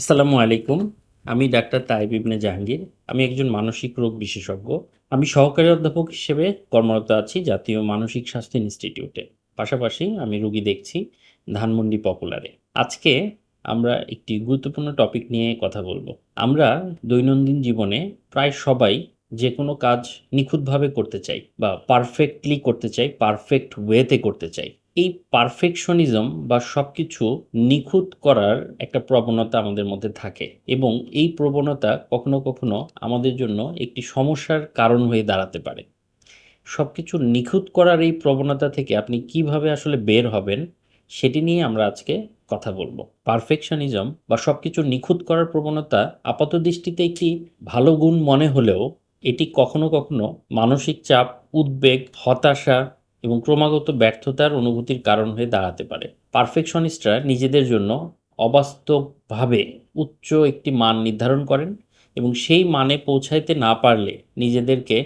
আসসালামু আলাইকুম। আমি ডাক্তার তাইব ইবনে জাহাঙ্গীর। আমি একজন মানসিক রোগ বিশেষজ্ঞ। আমি সহকারী অধ্যাপক হিসেবে কর্মরত আছি জাতীয় মানসিক স্বাস্থ্য ইনস্টিটিউটে। পাশাপাশি আমি রোগী দেখছি ধানমন্ডি পপুলারে। আজকে আমরা একটি গুরুত্বপূর্ণ টপিক নিয়ে কথা বলব। আমরা দৈনন্দিন জীবনে প্রায় সবাই যে কোনো কাজ নিখুঁতভাবে করতে চাই বা পারফেক্টলি করতে চাই, পারফেক্ট ওয়েতে করতে চাই। এই পারফেকশনিজম বা সবকিছু নিখুঁত করার একটা প্রবণতা আমাদের মধ্যে থাকে এবং এই প্রবণতা কখনো কখনো আমাদের জন্য একটি সমস্যার কারণ হয়ে দাঁড়াতে পারে। সবকিছু নিখুঁত করার এই প্রবণতা থেকে আপনি কীভাবে আসলে বের হবেন সেটি নিয়ে আমরা আজকে কথা বলব। পারফেকশনিজম বা সবকিছু নিখুঁত করার প্রবণতা আপাত দৃষ্টিতে একটি ভালো গুণ মনে হলেও এটি কখনো কখনো মানসিক চাপ, উদ্বেগ, হতাশা এবং ক্রমাগত ব্যর্থতার অনুভূতির কারণ হয়ে দাঁড়াতে পারে। পারফেকশনিস্টরা নিজেদের জন্য অবাস্তবভাবে উচ্চ একটি মান নির্ধারণ করেন এবং সেই মানে পৌঁছাইতে না পারলে নিজেদেরকে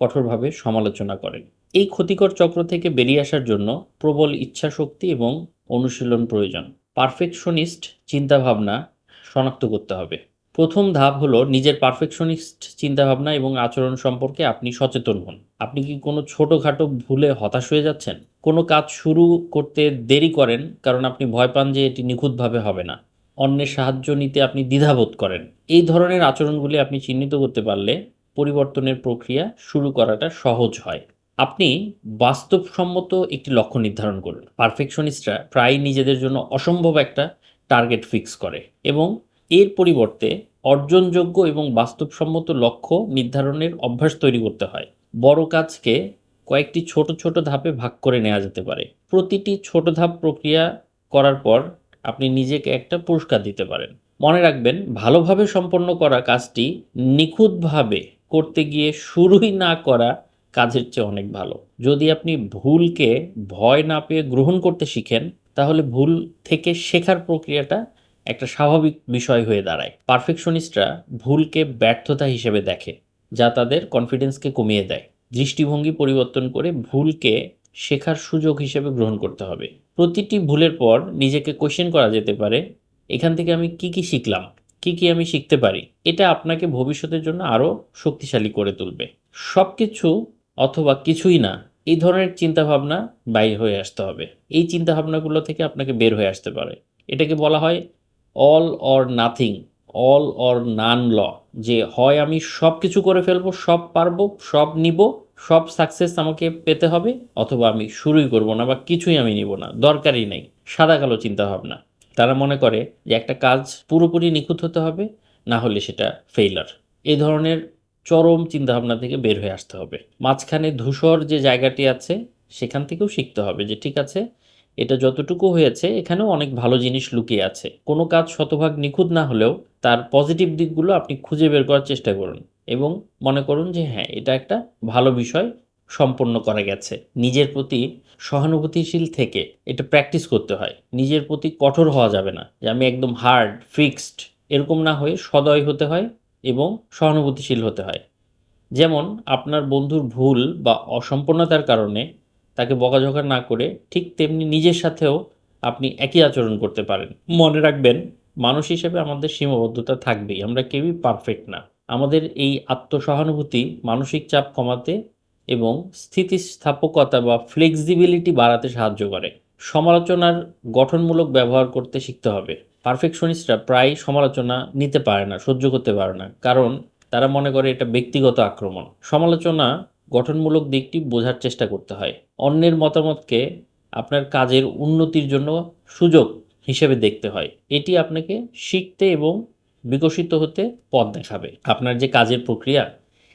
কঠোরভাবে সমালোচনা করেন। এই ক্ষতিকর চক্র থেকে বেরিয়ে আসার জন্য প্রবল ইচ্ছাশক্তি এবং অনুশীলন প্রয়োজন। পারফেকশনিস্ট চিন্তাভাবনা শনাক্ত করতে হবে। প্রথম ধাপ হলো নিজের পারফেকশনিস্ট চিন্তাভাবনা এবং আচরণ সম্পর্কে আপনি সচেতন হন। আপনি কি কোনো ছোটোখাটো ভুলে হতাশ হয়ে যাচ্ছেন? কোনো কাজ শুরু করতে দেরি করেন কারণ আপনি ভয় পান যে এটি নিখুঁতভাবে হবে না। অন্যের সাহায্য নিতে আপনি দ্বিধাবোধ করেন। এই ধরনের আচরণগুলি আপনি চিহ্নিত করতে পারলে পরিবর্তনের প্রক্রিয়া শুরু করাটা সহজ হয়। আপনি বাস্তবসম্মত একটি লক্ষ্য নির্ধারণ করুন। পারফেকশনিস্টরা প্রায় নিজেদের জন্য অসম্ভব একটা টার্গেট ফিক্স করে এবং এর পরিবর্তে অর্জনযোগ্য এবং বাস্তবসম্মত লক্ষ্য নির্ধারণের অভ্যাস তৈরি করতে হয়। বড় কাজকে কয়েকটি ছোট ছোট ধাপে ভাগ করে নেওয়া যেতে পারে। প্রতিটি ছোট ধাপ প্রক্রিয়া করার পর আপনি নিজেকে একটা পুরস্কার দিতে পারেন। মনে রাখবেন, ভালোভাবে সম্পন্ন করা কাজটি নিখুঁতভাবে করতে গিয়ে শুরুই না করা কাজের চেয়ে অনেক ভালো। যদি আপনি ভুলকে ভয় না পেয়ে গ্রহণ করতে শিখেন, তাহলে ভুল থেকে শেখার প্রক্রিয়াটা একটা স্বাভাবিক বিষয় হয়ে দাঁড়ায়। পারফেকশনিস্টরা ভুলকে ব্যর্থতা হিসেবে দেখে, যা তাদের কনফিডেন্সকে কমিয়ে দেয়। দৃষ্টিভঙ্গি পরিবর্তন করে ভুলকে শেখার সুযোগ হিসেবে গ্রহণ করতে হবে। প্রতিটি ভুলের পর নিজেকে কোশ্চেন করা যেতে পারে, এখান থেকে আমি কি কি শিখলাম, কি কি আমি শিখতে পারি, এটা আপনাকে ভবিষ্যতের জন্য আরও শক্তিশালী করে তুলবে। সব কিছু অথবা কিছুই না, এই ধরনের চিন্তাভাবনা বাইর হয়ে আসতে হবে। এই চিন্তাভাবনাগুলো থেকে আপনাকে বের হয়ে আসতে পারে। এটাকে বলা হয় all or nothing, all or none law, যে হয় আমি সব কিছু করে ফেলব, সব পারব, সব নিব, সব সাকসেস আমাকে পেতে হবে, অথবা আমি শুরুই করব না বা কিছুই আমি নিব না, দরকারই নেই, সাদা কালো চিন্তাভাবনা তারা মনে করে যে একটা কাজ পুরোপুরি নিখুঁত হতে হবে, না হলে সেটা ফেইলার এই ধরনের চরম চিন্তাভাবনা থেকে বের হয়ে আসতে হবে। মাঝখানে ধূসর যে জায়গাটি আছে, সেখান থেকেও শিখতে হবে যে ঠিক আছে এটা যতটুকু হয়েছে, এখানেও অনেক ভালো জিনিস লুকিয়ে আছে। কোনো কাজ শতভাগ নিখুঁত না হলেও তার পজিটিভ দিকগুলো আপনি খুঁজে বের করার চেষ্টা করুন এবং মনে করুন যে হ্যাঁ এটা একটা ভালো বিষয় সম্পন্ন করা গেছে। নিজের প্রতি সহানুভূতিশীল থেকে এটা প্র্যাকটিস করতে হয়। নিজের প্রতি কঠোর হওয়া যাবে না যে, আমি একদম হার্ড ফিক্সড এরকম না হয়ে সদয় হতে হয় এবং সহানুভূতিশীল হতে হয়। যেমন আপনার বন্ধুর ভুল বা অসম্পূর্ণতার কারণে তাকে বকাঝকা না করে ঠিক তেমনি নিজের সাথেও আপনি একই আচরণ করতে পারেন। মনে রাখবেন, মানুষ হিসেবে আমাদের সীমাবদ্ধতা থাকবেই, আমরা কেউই পারফেক্ট না। আমাদের এই আত্মসহানুভূতি, মানসিক চাপ কমাতে এবং স্থিতিস্থাপকতা বা ফ্লেক্সিবিলিটি বাড়াতে সাহায্য করে। সমালোচনার গঠনমূলক ব্যবহার করতে শিখতে হবে। পারফেকশনিস্টরা প্রায় সমালোচনা নিতে পারে না, সহ্য করতে পারে না। কারণ তারা মনে করে এটা ব্যক্তিগত আক্রমণ। সমালোচনা গঠনমূলক দিকটি বোঝার চেষ্টা করতে হয়। অন্যের মতামতকে আপনার কাজের উন্নতির জন্য সুযোগ হিসেবে দেখতে হয়। এটি আপনাকে শিখতে এবং বিকশিত হতে পথ দেখাবে। আপনার যে কাজের প্রক্রিয়া,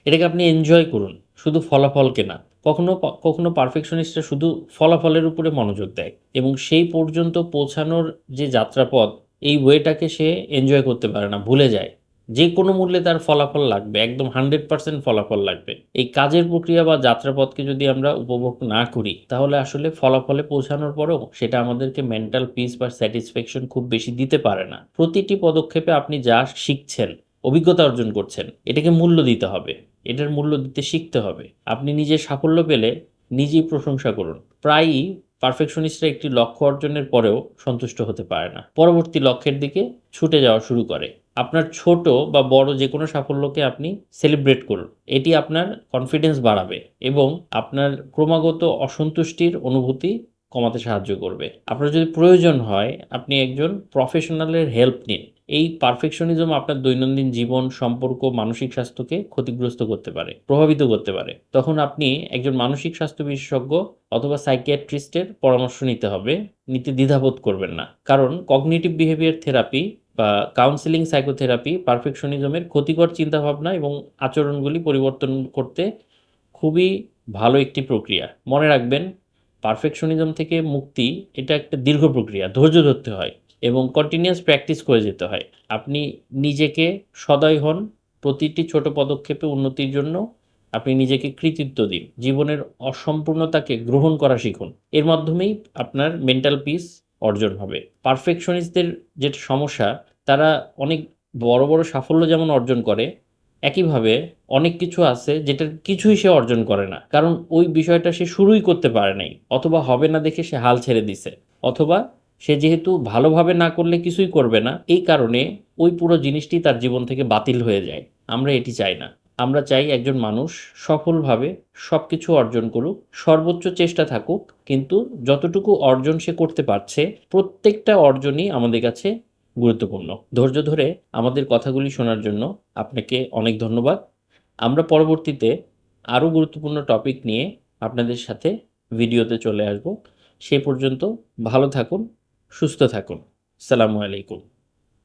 এটাকে আপনি এনজয় করুন, শুধু ফলাফলকে না। কখনো কখনো পারফেকশনিস্টরা শুধু ফলাফলের উপরে মনোযোগ দেয় এবং সেই পর্যন্ত পৌঁছানোর যে যাত্রাপথ, এই ওয়েটাকে সে এনজয় করতে পারে না, ভুলে যায়। যে কোনো মূল্যে তার ফলাফল লাগবে, একদম হান্ড্রেড পার্সেন্ট ফলাফল লাগবে। এই কাজের প্রক্রিয়া বা যাত্রাপথকে যদি আমরা উপভোগ না করি, তাহলে আসলে ফলাফলে পৌঁছানোর পরেও সেটা আমাদেরকে মেন্টাল পিস বা স্যাটিসফ্যাকশন খুব বেশি দিতে পারে না। প্রতিটি পদক্ষেপে আপনি যা শিখছেন, অভিজ্ঞতা অর্জন করছেন, এটাকে মূল্য দিতে হবে। এটার মূল্য দিতে শিখতে হবে। আপনি নিজের সাফল্য পেলে নিজেই প্রশংসা করুন। প্রায়ই পারফেকশনিস্টরা একটি লক্ষ্য অর্জনের পরেও সন্তুষ্ট হতে পারে না। পরবর্তী লক্ষ্যের দিকে ছুটে যাওয়া শুরু করে। আপনার ছোট বা বড় যে কোনো সাফল্যকে আপনি সেলিব্রেট করুন। এটি আপনার কনফিডেন্স বাড়াবে এবং আপনার ক্রমাগত অসন্তুষ্টির অনুভূতি কমাতে সাহায্য করবে। আপনার যদি প্রয়োজন হয়, আপনি একজন প্রফেশনালের হেল্প নিন। এই পারফেকশনিজম আপনার দৈনন্দিন জীবন, সম্পর্ক, মানসিক স্বাস্থ্যকে ক্ষতিগ্রস্ত করতে পারে, প্রভাবিত করতে পারে। তখন আপনি একজন মানসিক স্বাস্থ্য বিশেষজ্ঞ অথবা সাইকিয়াট্রিস্টের পরামর্শ নিতে হবে, নিতে দ্বিধাবোধ করবেন না। কারণ কগনিটিভ বিহেভিয়ার থেরাপি বা কাউন্সিলিং সাইকোথেরাপি পারফেকশনিজমের ক্ষতিকর চিন্তাভাবনা এবং আচরণগুলি পরিবর্তন করতে খুবই ভালো একটি প্রক্রিয়া। মনে রাখবেন পারফেকশনিজম থেকে মুক্তি এটা একটা দীর্ঘ প্রক্রিয়া, ধৈর্য ধরতে হয় এবং কন্টিনিউয়াস প্র্যাকটিস করে যেতে হয়। আপনি নিজেকে সদয় হন, প্রতিটি ছোট পদক্ষেপে উন্নতির জন্য আপনি নিজেকে কৃতিত্ব দিন। জীবনের অসম্পূর্ণতাকে গ্রহণ করা শিখুন। এর মাধ্যমেই আপনার মেন্টাল পিস অর্জন হবে। পারফেকশনিস্টদের যেটা সমস্যা, তারা অনেক বড় বড় সাফল্য যেমন অর্জন করে, একইভাবে অনেক কিছু আছে যেটার কিছুই সে অর্জন করে না। কারণ ওই বিষয়টা সে শুরুই করতে পারে নাই, অথবা হবে না দেখে সে হাল ছেড়ে দিছে, অথবা সে যেহেতু ভালোভাবে না করলে কিছুই করবে না, এই কারণে ওই পুরো জিনিসটি তার জীবন থেকে বাতিল হয়ে যায়। আমরা এটি চাই না। আমরা চাই একজন মানুষ সফলভাবে সব কিছু অর্জন করুক, সর্বোচ্চ চেষ্টা থাকুক, কিন্তু যতটুকু অর্জন সে করতে পারছে, প্রত্যেকটা অর্জনই আমাদের কাছে গুরুত্বপূর্ণ। ধৈর্য ধরে আমাদের কথাগুলি শোনার জন্য আপনাকে অনেক ধন্যবাদ। আমরা পরবর্তীতে আরও গুরুত্বপূর্ণ টপিক নিয়ে আপনাদের সাথে ভিডিওতে চলে আসব। সে পর্যন্ত ভালো থাকুন, সুস্থ থাকুন। সালামু আলাইকুম।